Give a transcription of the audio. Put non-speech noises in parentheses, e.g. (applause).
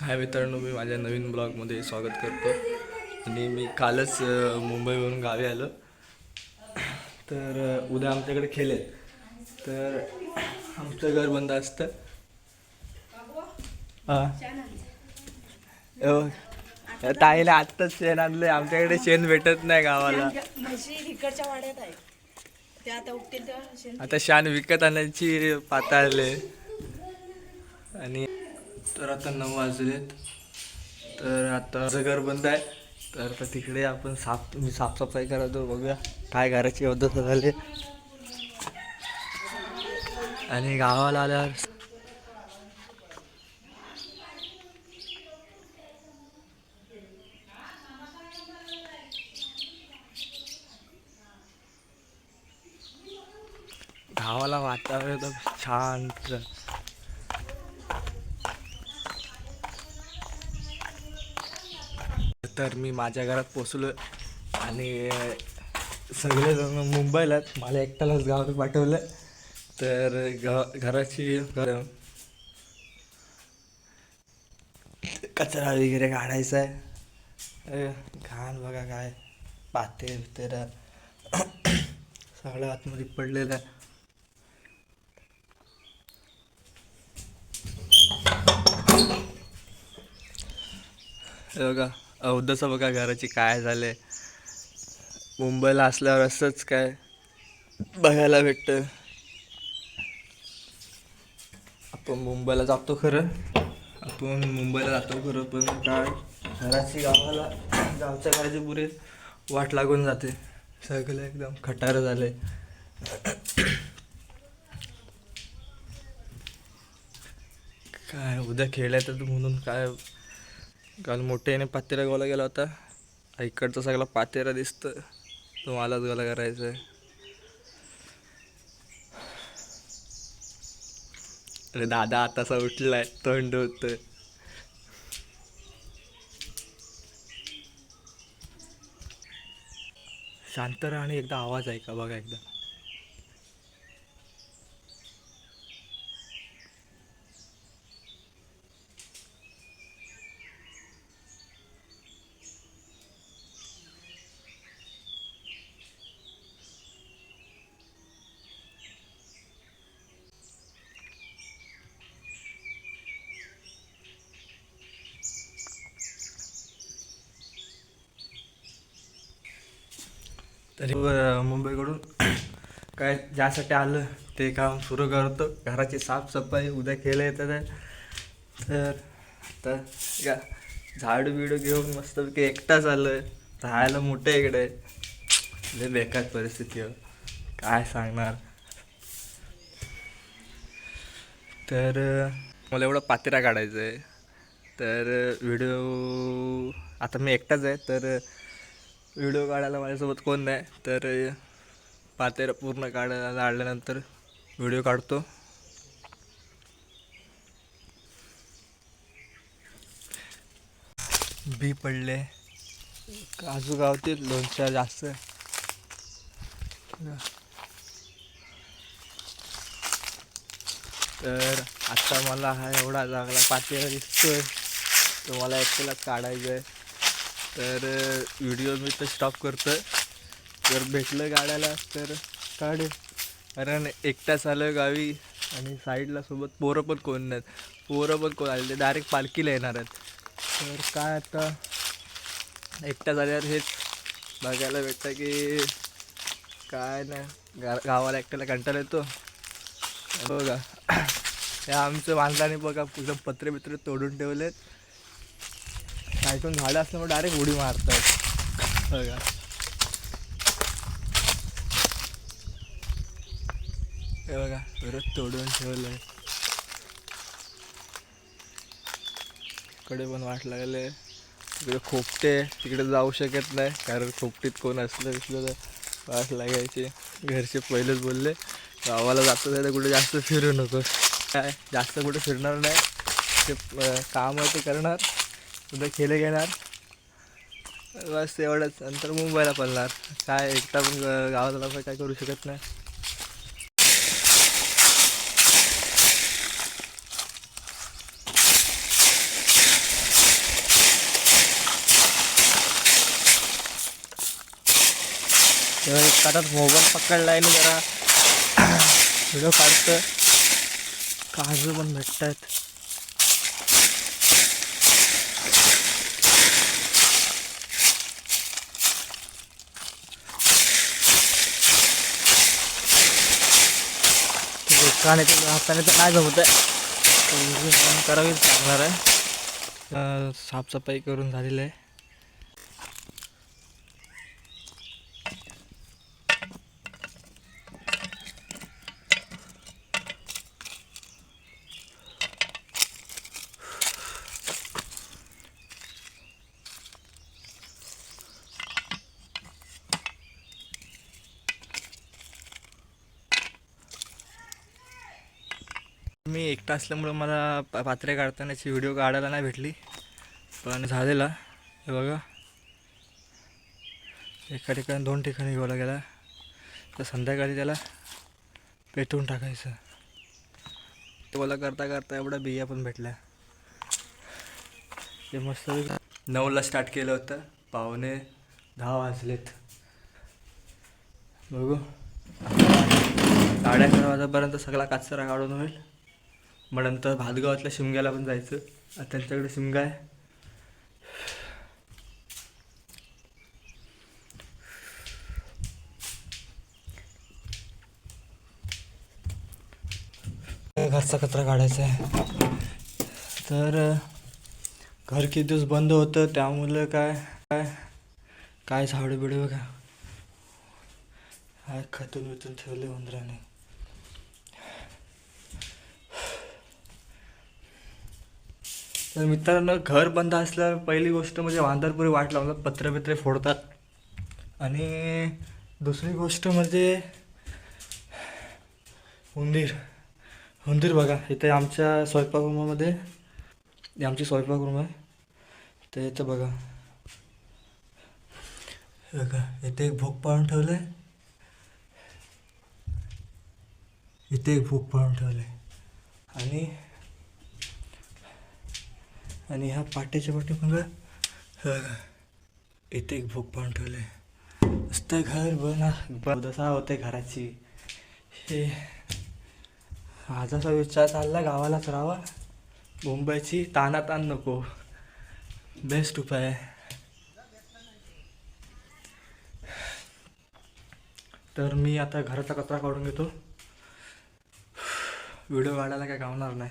हाय मित्रांनो मी माझ्या नवीन ब्लॉगमध्ये स्वागत करतो. आणि मी कालच मुंबईवरून गावी आलो. तर उद्या आमच्याकडे खेळ आहेत. तर आमचं घर बंद असतं. हा. ताईला आत्ताच शेण आणलंय. आमच्याकडे शेण भेटत नाही गावाला. आहे आता शान विकत आणायची पाता आले आणि तर आता नऊ वाजलेत. तर आता माझं घर बंद आहे. तर आता तिकडे आपण साफ मी साफसफाई करतो बघूया काय करायची पद्धत झाली. आणि गावाला आल्यावर गावाला वातावरण एकदम शांत. तर मी माझ्या घरात पोचलो आणि सगळेजण मुंबईला मला एकट्यालाच गावात पाठवलं तर घ घराची घर कचरा वगैरे काढायचा आहे घाण बघा काय. पाते बितेरा सगळं आतमध्ये पडलेलं आहे. बघा. अवधचं बघा घराची काय झाले मुंबईला असल्यावर असंच काय बघायला भेटतं. आपण मुंबईला जातो खरं. आपण मुंबईला जातो खरं पण काय? घराची गावाला गावच्या घराची पुरे वाट लागून जाते. सगळं एकदम खटार झाले काय उद्या खेळायचं म्हणून काय काल मोठ्याने पातेरा गोला गेला होता. इकडचा सगळा पातेरा दिसतं तो मलाच गोला करायचा आहे अरे दादा आतासा उठलाय. तोंड होत शांत राहा आणि एकदा आवाज ऐका बघा एकदा. तरी मुंबईकडून (clears throat) काय ज्यासाठी आलं ते काम सुरू करतो. घराची साफसफाई उद्या केलं येतं आहे. तर का झाडू बिडू घेऊन मस्तपैकी एकटाच आलं राहायला मोठं इकडे. लय बेकार परिस्थिती काय सांगणार? तर मला एवढा पातेरा काढायचा आहे तर व्हिडिओ आता मी एकटाच आहे. तर व्हिडिओ काढायला माझ्यासोबत कोण नाही. तर पातेर पूर्ण काढायला काढल्यानंतर व्हिडिओ काढतो. बी पडले. काजू गावतील लोणच्या जास्त. तर आता मला हा एवढा चांगला पातेरा दिसतोय. तो मला एकट्यालाच काढायचं आहे तर व्हिडिओ मी तर स्टॉप करतो जर भेटलं गाड्याला तर काढेल कारण एकटाच आलं गावी आणि साईडला सोबत पोरं पण कोण नाहीत. पोरं पण कोण आले ते डायरेक्ट पालखीला येणार आहेत. तर काय आता? एकटा झाल्यावर हेच बघायला भेटतं की काय नाही. गा गावाला एकट्याला कंटाळा येतो. बघा. हे आमचं माणसाने बघा. एकदम पत्रे बित्रे तोडून ठेवलेत. साईडून झाडं असल्यामुळे डायरेक्ट उडी मारतात. हो बघा हे बघा परत तोडून ठेवलंय. इकडे पण वाट लागले. तिकडे खोपटे तिकडे जाऊ शकत नाही कारण खोपटीत कोण असलं बिसलं तर वाट लागायची. घरचे पहिलेच बोलले गावाला जातो तर कुठे जास्त फिरू नको काय? जास्त कुठे फिरणार नाही? ते काम आहे ते करणार. उद्या खेळ घेणार. बस एवढंच. नंतर मुंबईला पडणार. काय एकटा पण गावातला पण काय करू शकत नाही. काटात मोबाईल पकडला आहे ना जरा. (coughs) व्हिडिओ काढतं काजू पण भेटतात आहेत तर हाताने तर नाही जमत आहे. करावीच लागणार आहे. साफसफाई करून झालेलं आहे. मी एकटा असल्यामुळं मला पा- पात्रे काढतानाची व्हिडिओ काढायला नाही भेटली. पण झालेला. हे बघा. एका ठिकाणी दोन ठिकाणी घेऊला गेला. तर संध्याकाळी त्याला पेटवून टाकायचं. ते मला करता करता एवढ्या बिया पण भेटल्या. ते मस्त नऊला स्टार्ट केलं होतं. पावणे दहा वाजलेत. बघू. साडे अकरा वाजेपर्यंत सगळा कचरा काढून होईल. मग नंतर भातगावातल्या शिमग्याला पण जायचं. आता त्यांच्याकडे शिमगा आहे. घरचा कचरा काढायचा आहे. तर घर किती दिवस बंद होतं त्यामुळे काय काय काय झाडं बिडं बघा. काय खतून बितून ठेवले उंदराने. तर मित्रांनो घर बंद असल्यावर पहिली गोष्ट म्हणजे वांदरपुरी वाट लावतात पत्रे बित्रे फोडतात. आणि दुसरी गोष्ट म्हणजे उंदीर. उंदीर बघा इथे आमच्या स्वयंपाकगृहामध्ये आमची स्वयंपाक आहे. तर इथं बघा. हे बघा इथे एक भूक पाळून ठेवलं आहे इथे एक भूक पाळून ठेवलं आहे आणि आणि ह्या पाट्याच्या पाठी बघा. इथे एक भूक पाहून ठेवलं आहे नुसतं घर बना दसा होते घराची. हे माझा असा विचार चालला गावालाच राहावा. मुंबईची ताना ताण नको. बेस्ट उपाय. आहे तर मी आता घराचा कचरा काढून घेतो. व्हिडिओ काढायला काय गावणार नाही.